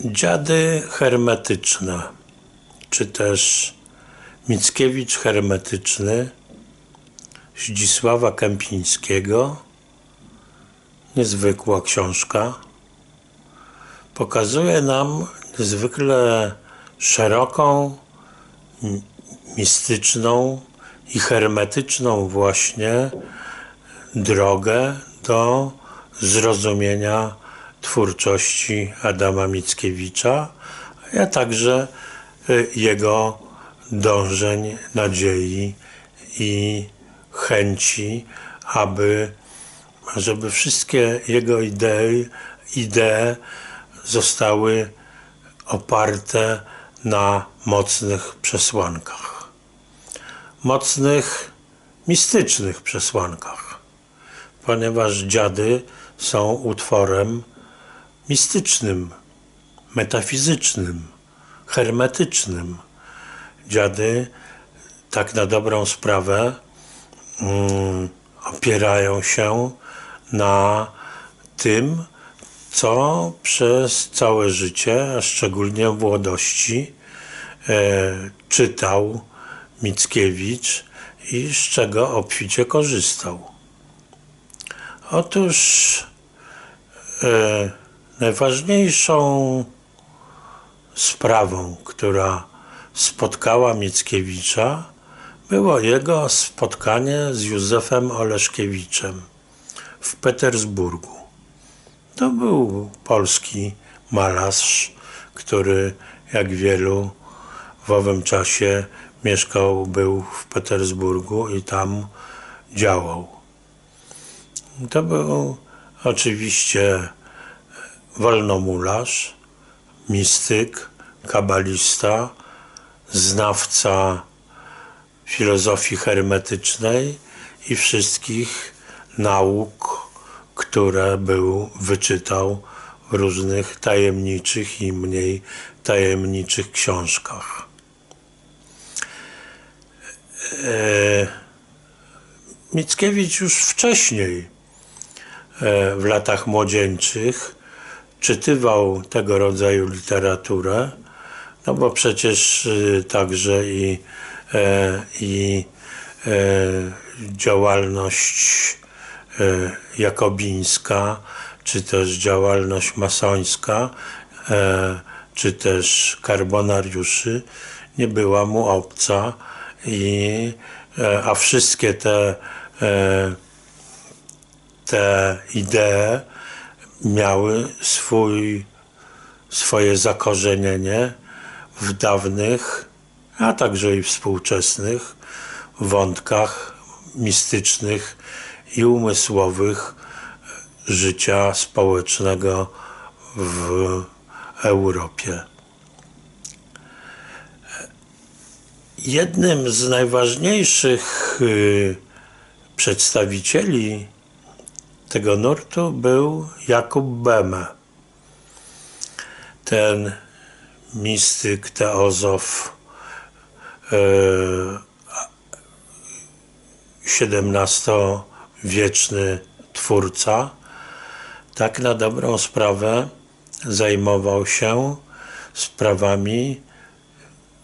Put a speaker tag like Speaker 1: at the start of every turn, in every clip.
Speaker 1: Dziady hermetyczne, czy też Mickiewicz hermetyczny Zdzisława Kępińskiego. Niezwykła książka. Pokazuje nam niezwykle szeroką, mistyczną i hermetyczną właśnie drogę do zrozumienia twórczości Adama Mickiewicza, a także y, jego dążeń, nadziei i chęci, aby żeby wszystkie jego idei, idee zostały oparte na mocnych przesłankach. Mocnych, mistycznych przesłankach, ponieważ dziady są utworem mistycznym, metafizycznym, hermetycznym. Dziady, tak na dobrą sprawę, mm, opierają się na tym, co przez całe życie, a szczególnie w młodości, e, czytał Mickiewicz i z czego obficie korzystał. Otóż najważniejszą sprawą, która spotkała Mickiewicza, było jego spotkanie z Józefem Oleszkiewiczem w Petersburgu. To był polski malarz, który jak wielu w owym czasie mieszkał, był w Petersburgu i tam działał. To był oczywiście wolnomularz, mistyk, kabalista, znawca filozofii hermetycznej i wszystkich nauk, które był, wyczytał w różnych tajemniczych i mniej tajemniczych książkach. E, Mickiewicz już wcześniej, e, w latach młodzieńczych, czytywał tego rodzaju literaturę, no bo przecież y, także i, e, i e, działalność e, jakobińska, czy też działalność masońska, czy też karbonariuszy nie była mu obca, i, a wszystkie te, te idee miały swój, swoje zakorzenienie w dawnych, a także i współczesnych wątkach mistycznych i umysłowych życia społecznego w Europie. Jednym z najważniejszych y, przedstawicieli tego nurtu był Jakub Beme. Ten mistyk, teozof, XVII-wieczny twórca, tak na dobrą sprawę zajmował się sprawami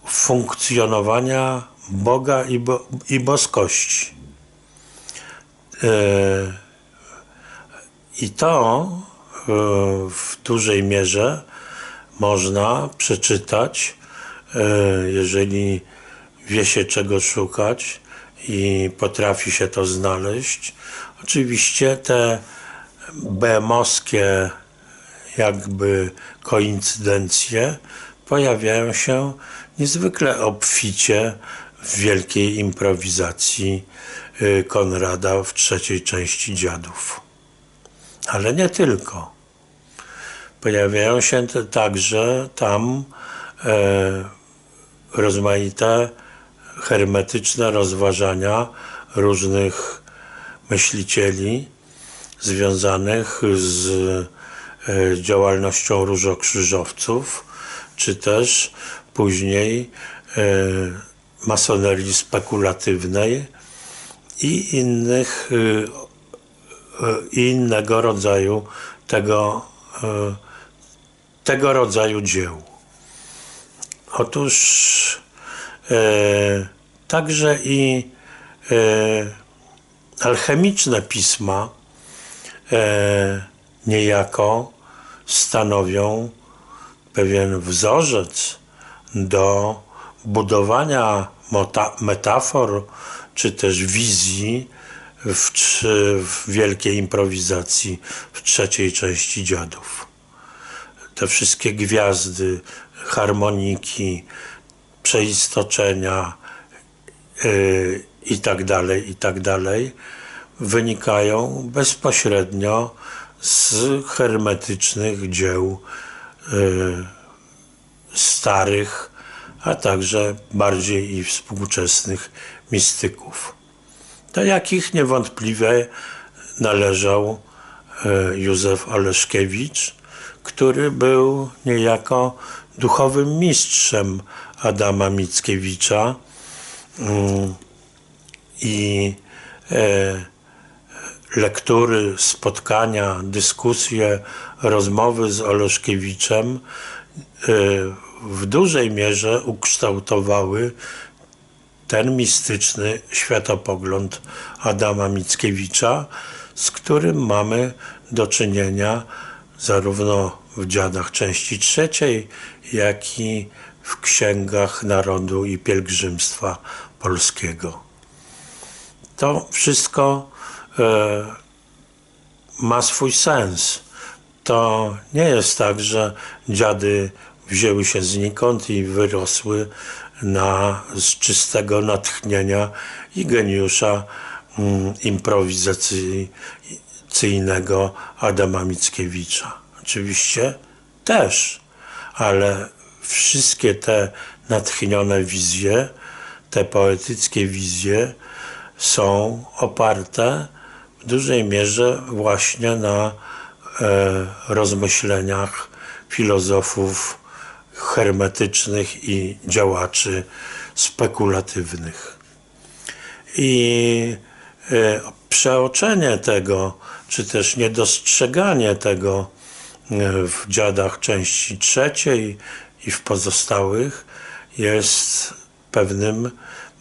Speaker 1: funkcjonowania Boga i, bo, i boskości. E, I to e, w dużej mierze można przeczytać, e, jeżeli wie się czego szukać i potrafi się to znaleźć. Oczywiście te bemowskie jakby koincydencje pojawiają się niezwykle obficie w wielkiej improwizacji y, Konrada w trzeciej części Dziadów. Ale nie tylko. Pojawiają się także tam e, rozmaite hermetyczne rozważania różnych myślicieli związanych z e, działalnością różokrzyżowców, czy też później e, masonerii spekulatywnej i innych e, i innego rodzaju tego, e, tego rodzaju dzieł. Otóż e, także i e, alchemiczne pisma e, niejako stanowią pewien wzorzec do budowania metafor czy też wizji w, w wielkiej improwizacji w trzeciej części dziadów. Te wszystkie gwiazdy, harmoniki, przeistoczenia yy, i tak dalej, i tak dalej, wynikają bezpośrednio z hermetycznych dzieł yy, starych, a także bardziej i współczesnych mistyków do jakich niewątpliwie należał e, Józef Oleszkiewicz, który był niejako duchowym mistrzem Adama Mickiewicza mm, i e, lektury, spotkania, dyskusje, rozmowy z Oleszkiewiczem e, w dużej mierze ukształtowały ten mistyczny światopogląd Adama Mickiewicza, z którym mamy do czynienia zarówno w dziadach części trzeciej, jak i w księgach narodu i pielgrzymstwa polskiego. To wszystko e, ma swój sens. To nie jest tak, że dziady wzięły się znikąd i wyrosły na, z czystego natchnienia i geniusza mm, improwizacyjnego Adama Mickiewicza. Oczywiście też, ale wszystkie te natchnione wizje, te poetyckie wizje są oparte w dużej mierze właśnie na e, rozmyśleniach filozofów hermetycznych i działaczy spekulatywnych. I e, przeoczenie tego, czy też niedostrzeganie tego e, w dziadach części trzeciej i w pozostałych jest pewnym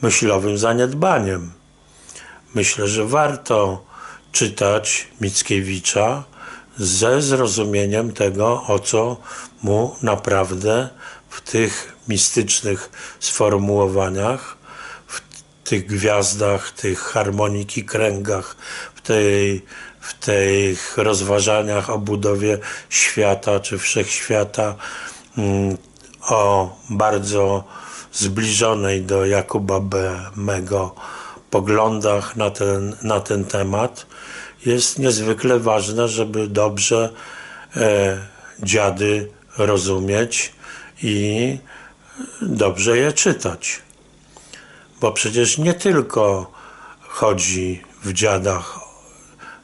Speaker 1: myślowym zaniedbaniem. Myślę, że warto czytać Mickiewicza ze zrozumieniem tego, o co mu naprawdę w tych mistycznych sformułowaniach, w tych gwiazdach, tych harmoniki kręgach, w, tej, w tych rozważaniach o budowie świata czy wszechświata, mm, o bardzo zbliżonej do Jakuba B. Mego poglądach na ten, na ten temat, jest niezwykle ważne, żeby dobrze e, dziady rozumieć i dobrze je czytać. Bo przecież nie tylko chodzi w dziadach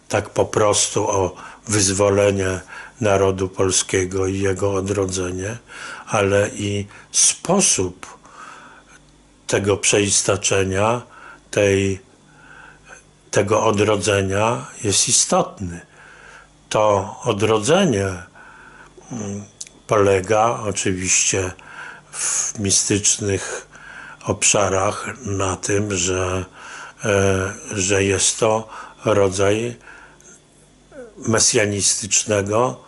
Speaker 1: tak po prostu o wyzwolenie narodu polskiego i jego odrodzenie, ale i sposób tego przeistaczenia, tej, tego odrodzenia jest istotny. To odrodzenie mm, polega oczywiście w mistycznych obszarach na tym, że, e, że jest to rodzaj mesjanistycznego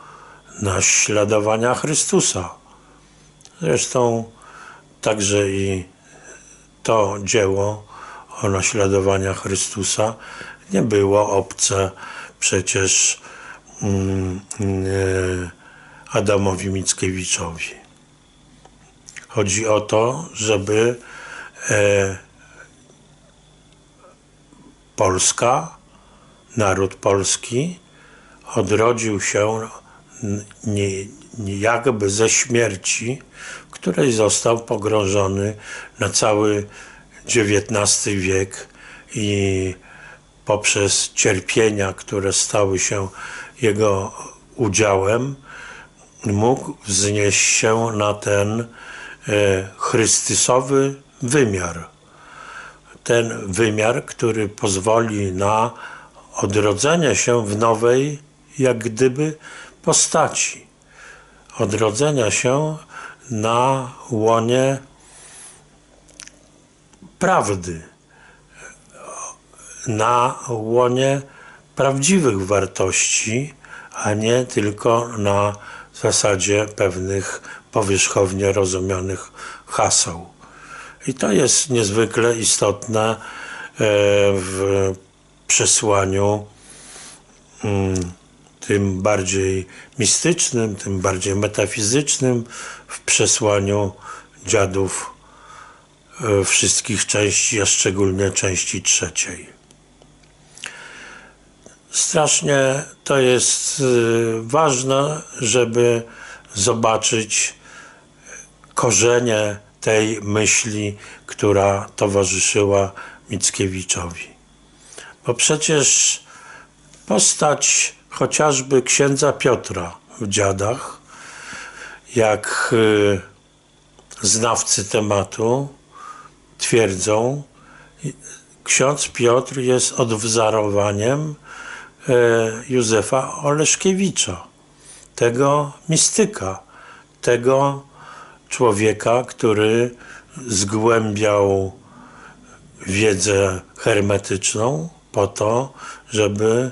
Speaker 1: naśladowania Chrystusa. Zresztą także i to dzieło o naśladowaniu Chrystusa nie było obce przecież mm, e, Adamowi Mickiewiczowi. Chodzi o to, żeby e, Polska, naród polski odrodził się nie, nie jakby ze śmierci, w której został pogrążony na cały XIX wiek i poprzez cierpienia, które stały się jego udziałem, mógł wznieść się na ten e, chrystusowy wymiar. Ten wymiar, który pozwoli na odrodzenie się w nowej, jak gdyby, postaci. odrodzenia się na łonie prawdy, na łonie prawdziwych wartości, a nie tylko na zasadzie pewnych powierzchownie rozumianych haseł. I to jest niezwykle istotne e, w przesłaniu mm, tym bardziej mistycznym, tym bardziej metafizycznym, w przesłaniu dziadów e, wszystkich części, a szczególnie części trzeciej. Strasznie to jest e, ważne, żeby zobaczyć korzenie tej myśli, która towarzyszyła Mickiewiczowi. Bo przecież postać chociażby księdza Piotra w dziadach, jak y, znawcy tematu twierdzą, ksiądz Piotr jest odwzorowaniem y, Józefa Oleszkiewicza, tego mistyka, tego człowieka, który zgłębiał wiedzę hermetyczną po to, żeby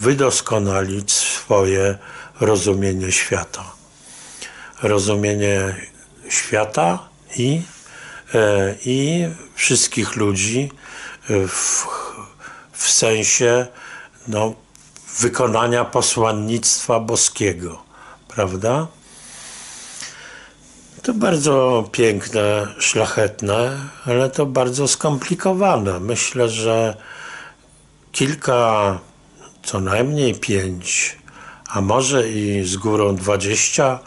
Speaker 1: wydoskonalić swoje rozumienie świata. Rozumienie świata i, e, i wszystkich ludzi w, w sensie no, wykonania posłannictwa boskiego, prawda? To bardzo piękne, szlachetne, ale to bardzo skomplikowane. Myślę, że kilka, co najmniej pięć, a może i z górą dwadzieścia,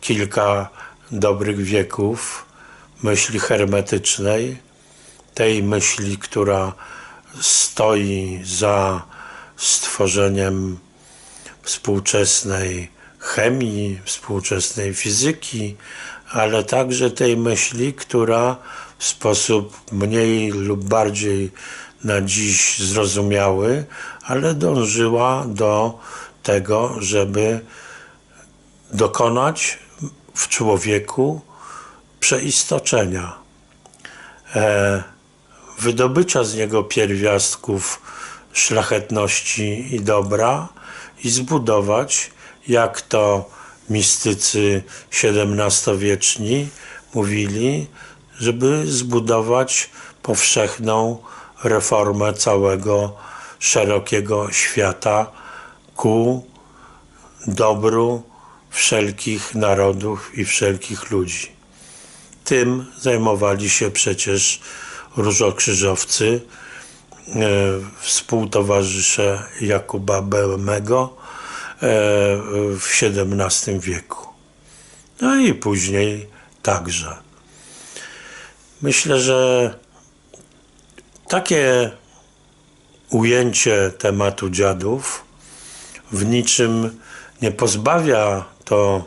Speaker 1: kilka dobrych wieków myśli hermetycznej, tej myśli, która stoi za stworzeniem współczesnej chemii, współczesnej fizyki, ale także tej myśli, która w sposób mniej lub bardziej na dziś zrozumiały, ale dążyła do tego, żeby dokonać w człowieku przeistoczenia, e, wydobycia z niego pierwiastków szlachetności i dobra i zbudować, jak to mistycy XVII-wieczni mówili, żeby zbudować powszechną reformę całego szerokiego świata ku dobru wszelkich narodów i wszelkich ludzi. Tym zajmowali się przecież różokrzyżowcy, współtowarzysze Jakuba Bełmego, E, w XVII wieku. No i później także. Myślę, że takie ujęcie tematu dziadów w niczym nie pozbawia to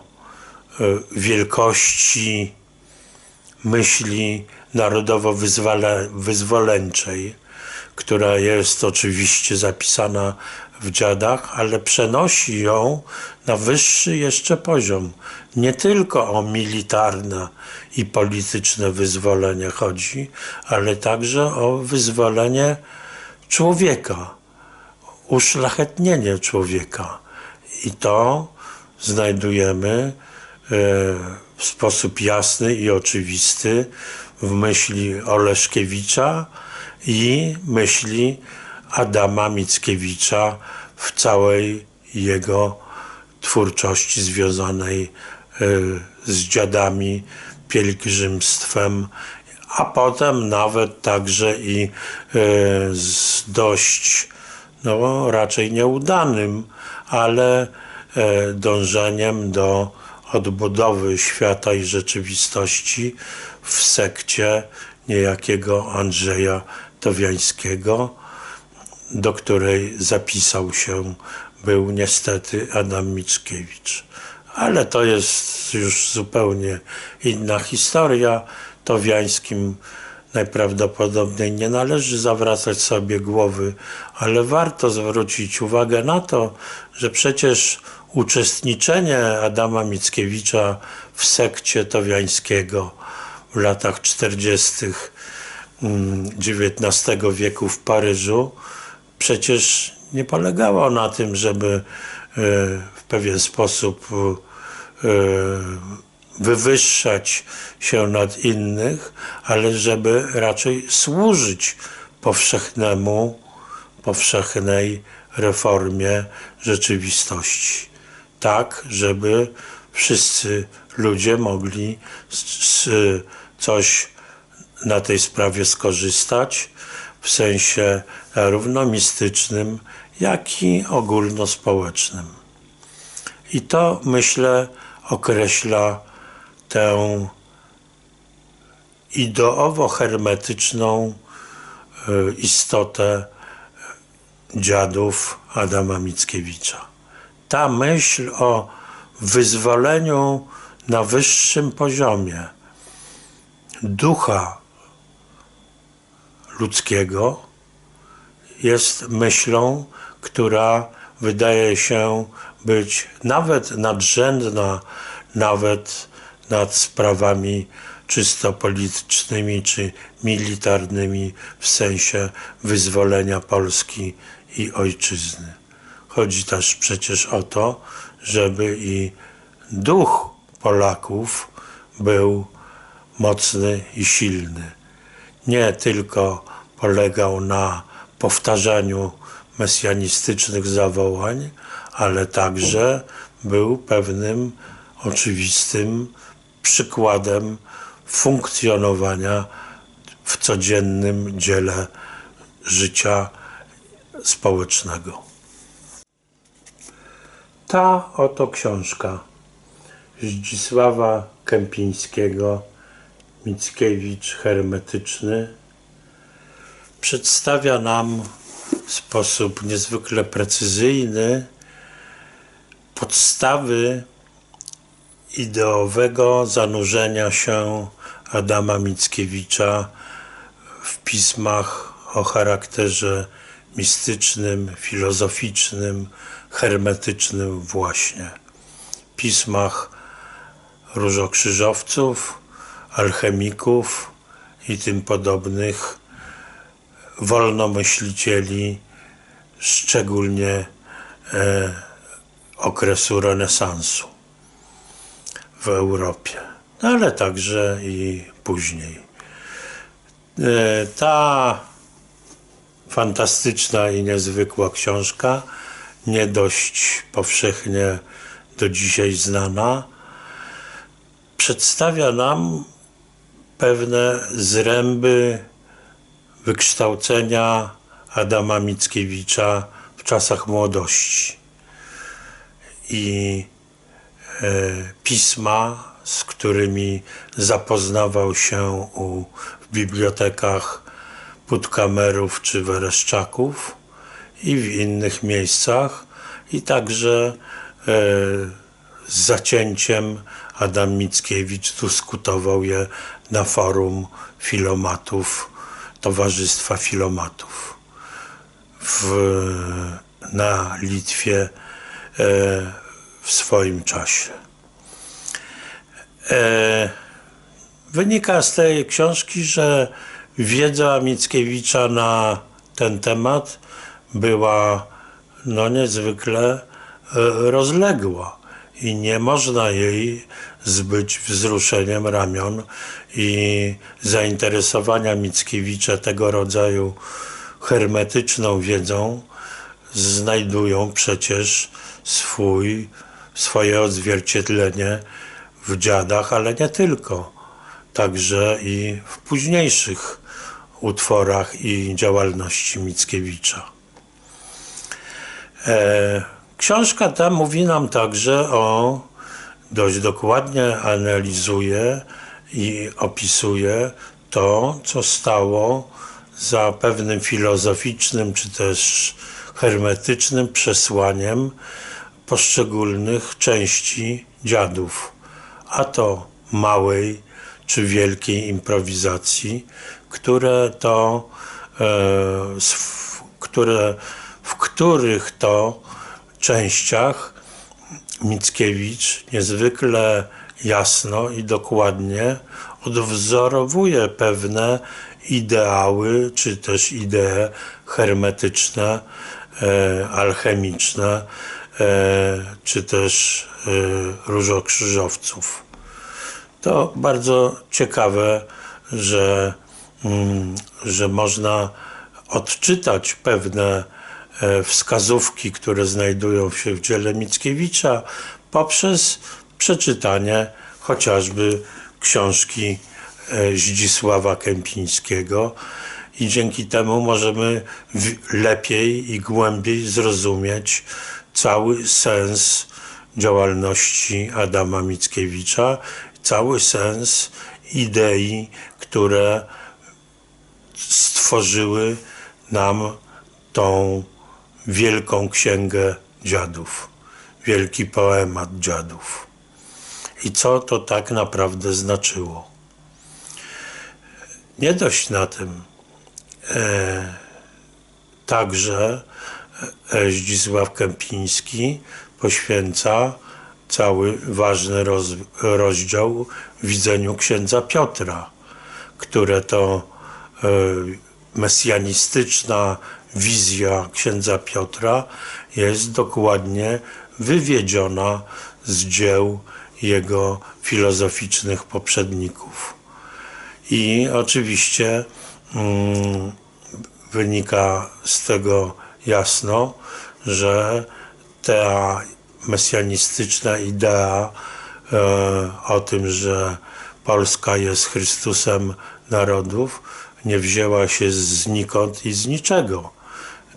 Speaker 1: e, wielkości myśli narodowo-wyzwoleńczej, która jest oczywiście zapisana w dziadach, ale przenosi ją na wyższy jeszcze poziom. Nie tylko o militarne i polityczne wyzwolenie chodzi, ale także o wyzwolenie człowieka, uszlachetnienie człowieka. I to znajdujemy e, w sposób jasny i oczywisty w myśli Oleszkiewicza i myśli Adama Mickiewicza w całej jego twórczości związanej e, z dziadami, pielgrzymstwem, a potem nawet także i e, z dość, no raczej nieudanym, ale e, dążeniem do odbudowy świata i rzeczywistości w sekcie niejakiego Andrzeja Towiańskiego, do której zapisał się był niestety Adam Mickiewicz. Ale to jest już zupełnie inna historia. Towiańskim najprawdopodobniej nie należy zawracać sobie głowy, ale warto zwrócić uwagę na to, że przecież uczestniczenie Adama Mickiewicza w sekcie Towiańskiego w latach 40. XIX wieku w Paryżu przecież nie polegało na tym, żeby e, w pewien sposób e, wywyższać się nad innych, ale żeby raczej służyć powszechnemu, powszechnej reformie rzeczywistości. Tak, żeby wszyscy ludzie mogli coś na tej sprawie skorzystać w sensie zarówno mistycznym, jak i ogólnospołecznym. I to myślę określa tę ideowo-hermetyczną e, istotę dziadów Adama Mickiewicza. Ta myśl o wyzwoleniu na wyższym poziomie ducha ludzkiego jest myślą, która wydaje się być nawet nadrzędna, nawet nad sprawami czysto politycznymi czy militarnymi w sensie wyzwolenia Polski i ojczyzny. Chodzi też przecież o to, żeby i duch Polaków był mocny i silny. Nie tylko polegał na powtarzaniu mesjanistycznych zawołań, ale także był pewnym oczywistym przykładem funkcjonowania w codziennym dziele życia społecznego. Ta oto książka Zdzisława Kępińskiego Mickiewicz hermetyczny przedstawia nam w sposób niezwykle precyzyjny podstawy ideowego zanurzenia się Adama Mickiewicza w pismach o charakterze mistycznym, filozoficznym, hermetycznym właśnie. Pismach różokrzyżowców, alchemików i tym podobnych wolnomyślicieli, szczególnie e, okresu renesansu w Europie, no ale także i później. E, ta fantastyczna i niezwykła książka, nie dość powszechnie do dzisiaj znana, przedstawia nam pewne zręby wykształcenia Adama Mickiewicza w czasach młodości. I e, pisma, z którymi zapoznawał się u, w bibliotekach Putkamerów czy Wereszczaków i w innych miejscach i także e, z zacięciem Adam Mickiewicz dyskutował je na forum filomatów, Towarzystwa Filomatów w, na Litwie e, w swoim czasie. E, wynika z tej książki, że wiedza Mickiewicza na ten temat była no, niezwykle e, rozległa i nie można jej zbyć wzruszeniem ramion i zainteresowania Mickiewicza tego rodzaju hermetyczną wiedzą znajdują przecież swój, swoje odzwierciedlenie w dziadach, ale nie tylko. Także i w późniejszych utworach i działalności Mickiewicza. E, książka ta mówi nam także o, dość dokładnie analizuje i opisuje to, co stało za pewnym filozoficznym czy też hermetycznym przesłaniem poszczególnych części dziadów, a to małej czy wielkiej improwizacji, które to, e, które, w których to częściach Mickiewicz niezwykle jasno i dokładnie odwzorowuje pewne ideały, czy też idee hermetyczne, e, alchemiczne, e, czy też e, różokrzyżowców. To bardzo ciekawe, że, mm, że można odczytać pewne wskazówki, które znajdują się w dziele Mickiewicza poprzez przeczytanie chociażby książki e, Zdzisława Kępińskiego. I dzięki temu możemy lepiej i głębiej zrozumieć cały sens działalności Adama Mickiewicza, cały sens idei, które stworzyły nam tą wielką księgę dziadów, wielki poemat dziadów. I co to tak naprawdę znaczyło? Nie dość na tym. E, także Zdzisław Kępiński poświęca cały ważny roz, rozdział widzeniu księdza Piotra, które to e, mesjanistyczna wizja księdza Piotra jest dokładnie wywiedziona z dzieł jego filozoficznych poprzedników. I oczywiście mm, wynika z tego jasno, że ta mesjanistyczna idea e, o tym, że Polska jest Chrystusem narodów, nie wzięła się znikąd i z niczego,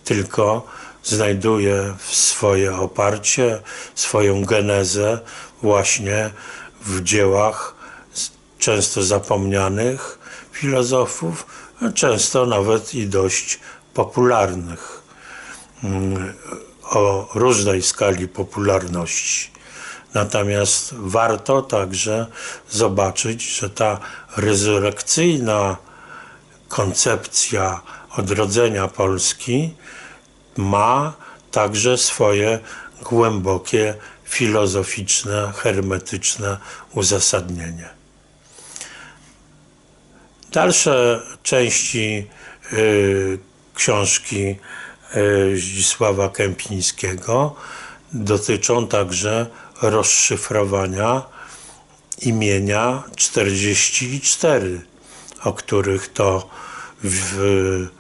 Speaker 1: tylko znajduje swoje oparcie, swoją genezę właśnie w dziełach często zapomnianych filozofów, często nawet i dość popularnych, mm, o różnej skali popularności. Natomiast warto także zobaczyć, że ta rezurekcyjna koncepcja odrodzenia Polski ma także swoje głębokie filozoficzne, hermetyczne uzasadnienie. Dalsze części y, książki y, Zdzisława Kępińskiego dotyczą także rozszyfrowania imienia 44, o których to w, w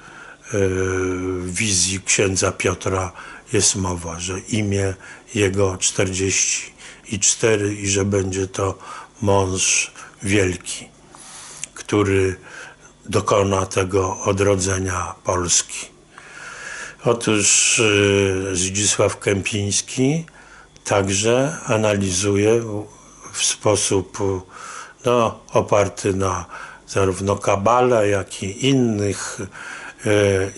Speaker 1: wizji księdza Piotra jest mowa, że imię jego 44 i że będzie to mąż wielki, który dokona tego odrodzenia Polski. Otóż y, Zdzisław Kępiński także analizuje w sposób no, oparty na zarówno kabale, jak i innych,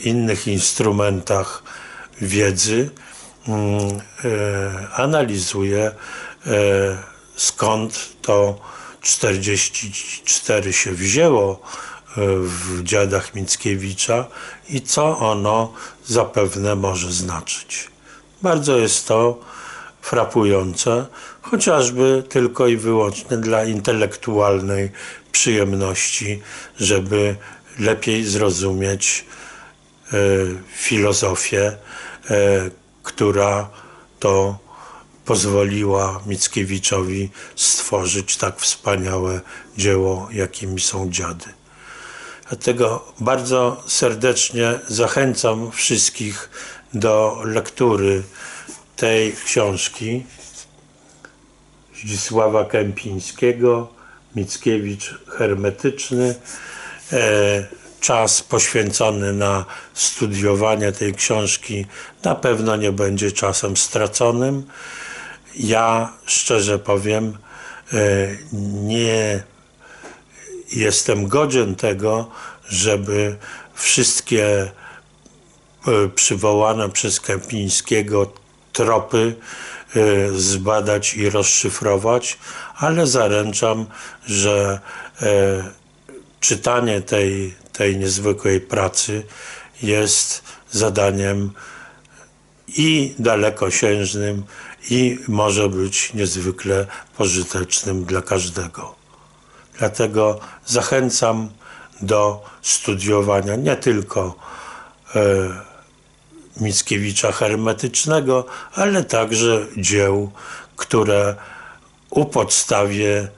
Speaker 1: innych instrumentach wiedzy, mm, e, analizuje e, skąd to 44 się wzięło w dziadach Mickiewicza i co ono zapewne może znaczyć. Bardzo jest to frapujące, chociażby tylko i wyłącznie dla intelektualnej przyjemności, żeby lepiej zrozumieć e, filozofię, e, która to pozwoliła Mickiewiczowi stworzyć tak wspaniałe dzieło, jakimi są dziady. Dlatego bardzo serdecznie zachęcam wszystkich do lektury tej książki Zdzisława Kępińskiego, Mickiewicz hermetyczny. E, czas poświęcony na studiowanie tej książki na pewno nie będzie czasem straconym. Ja szczerze powiem, e, nie jestem godzien tego, żeby wszystkie e, przywołane przez Kępińskiego tropy zbadać i rozszyfrować, ale zaręczam, że czytanie tej, tej niezwykłej pracy jest zadaniem i dalekosiężnym i może być niezwykle pożytecznym dla każdego. Dlatego zachęcam do studiowania nie tylko e, Mickiewicza hermetycznego, ale także dzieł, które u podstawie,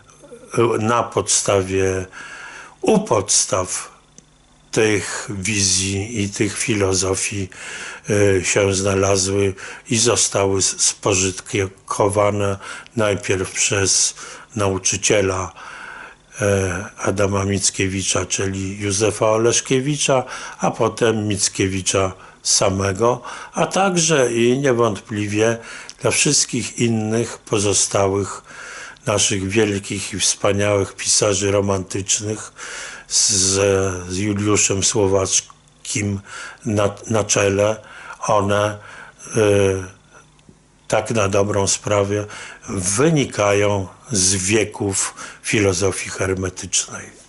Speaker 1: na podstawie, u podstaw tych wizji i tych filozofii e, się znalazły i zostały spożytkowane najpierw przez nauczyciela e, Adama Mickiewicza, czyli Józefa Oleszkiewicza, a potem Mickiewicza samego, a także i niewątpliwie dla wszystkich innych pozostałych naszych wielkich i wspaniałych pisarzy romantycznych z, z Juliuszem Słowackim na, na czele. One y, tak na dobrą sprawę wynikają z wieków filozofii hermetycznej.